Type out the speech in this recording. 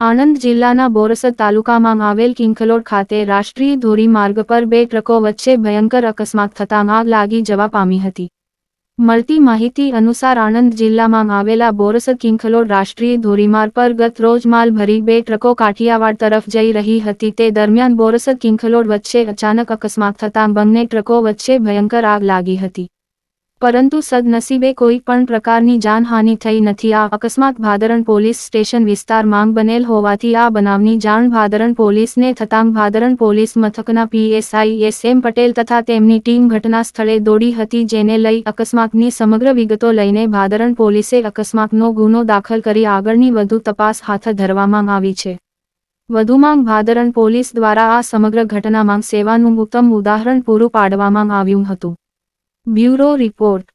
આણંદ જિલ્લાના બોરસદ તાલુકામાં આવેલ કિંખલોડ ખાતે રાષ્ટ્રીય ધોરીમાર્ગ પર બે ટ્રકો વચ્ચે ભયંકર અકસ્માત થતાં આગ લાગી જવા પામી હતી. મળતી માહિતી અનુસાર આણંદ જિલ્લામાં આવેલા બોરસદ કિંખલોડ રાષ્ટ્રીય ધોરીમાર્ગ પર ગત રોજ માલ ભરી બે ટ્રકો કાઠિયાવાડ તરફ જઈ રહી હતી. તે દરમિયાન બોરસદ કિંખલોડ વચ્ચે અચાનક અકસ્માત થતાં બંને ટ્રકો વચ્ચે ભયંકર આગ લાગી હતી. પરંતુ સદનસીબે કોઈ પણ પ્રકારની જાનહાનિ થઈ નથી. આ અકસ્માત ભાદરણ પોલીસ સ્ટેશન વિસ્તાર માંગ બનેલ હોવાથી આ બનાવની જાણ ભાદરણ પોલીસને થતાં ભાદરણ પોલીસ મથકના પીએસઆઈ એસ એમ પટેલ તથા તેમની ટીમ ઘટના સ્થળે દોડી હતી જેને લઈ અકસ્માતની સમગ્ર વિગતો લઈને ભાદરણ પોલીસે અકસ્માતનો ગુનો દાખલ કરી આગળની વધુ તપાસ હાથ ધરવામાં આવી છે. વધુમાં ભાદરણ પોલીસ દ્વારા આ સમગ્ર ઘટનામાં સેવાનું ઉત્તમ ઉદાહરણ પૂરું પાડવામાં આવ્યું હતું. Bureau report